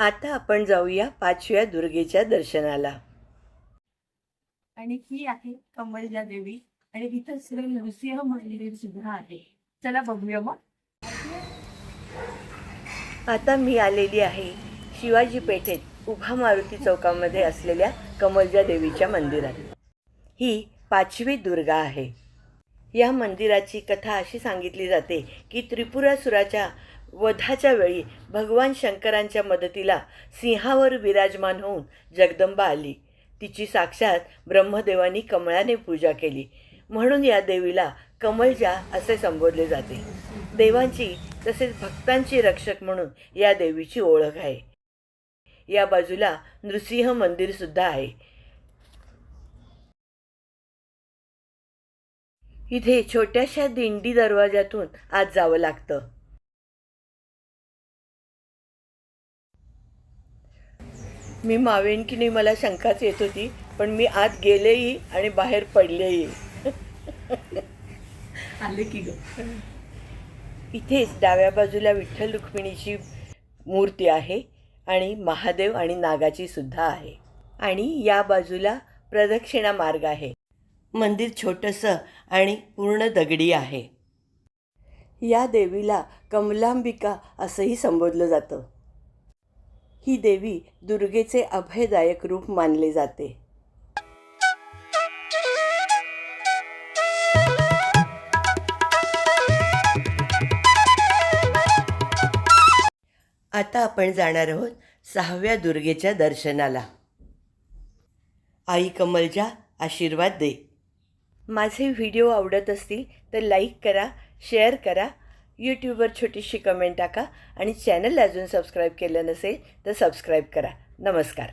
आता आपण जाऊया पाचव्या दुर्गेच्या दर्शनाला. आणि ही आहे कमलजा देवी आणि तिथं श्री नृसिंह मंदिर सुद्धा आहे. चला बघूया मग. आता मी आलेली आहे शिवाजी पेठेत उभा मारुती चौकामध्ये असलेल्या कमलजा देवीच्या मंदिरात. ही पाचवी दुर्गा आहे. या मंदिराची कथा अशी सांगितली जाते की त्रिपुरासुराच्या वधाच्या वेळी भगवान शंकरांच्या मदतीला सिंहावर विराजमान होऊन जगदंबा आली. तिची साक्षात ब्रह्मदेवानी कमळाने पूजा केली. म्हणून या देवीला कमलजा असे संबोधले जाते. देवांची तसेच भक्तांची रक्षक म्हणून या देवीची ओळख आहे. या बाजूला नृसिंह मंदिरसुद्धा आहे. इथे छोट्याशा दिंडी दरवाजातून आज जावं लागतं. मी मावेन की नाही मला शंकाच येत होती पण मी आत गेलेही आणि बाहेर पडलेही. आले की ग. इथेच डाव्या बाजूला विठ्ठल रुक्मिणीची मूर्ती आहे आणि महादेव आणि नागाची सुद्धा आहे. आणि या बाजूला प्रदक्षिणा मार्ग आहे. मंदिर छोटंसं आणि पूर्ण दगडी आहे. या देवीला कमलांबिका असंही संबोधलं जातं. ही देवी दुर्गेचे अभयदायक रूप मानले जाते. आता आपण जाणार आहोत सहाव्या दुर्गेच्या दर्शनाला. आई कमलजा आशीर्वाद दे. माझे व्हिडिओ आवडत असतील तर लाईक करा शेअर करा यूट्यूबवर छोटीशी कमेंट टाका आणि चॅनल अजून सबस्क्राईब केलं नसेल तर सबस्क्राईब करा. नमस्कार.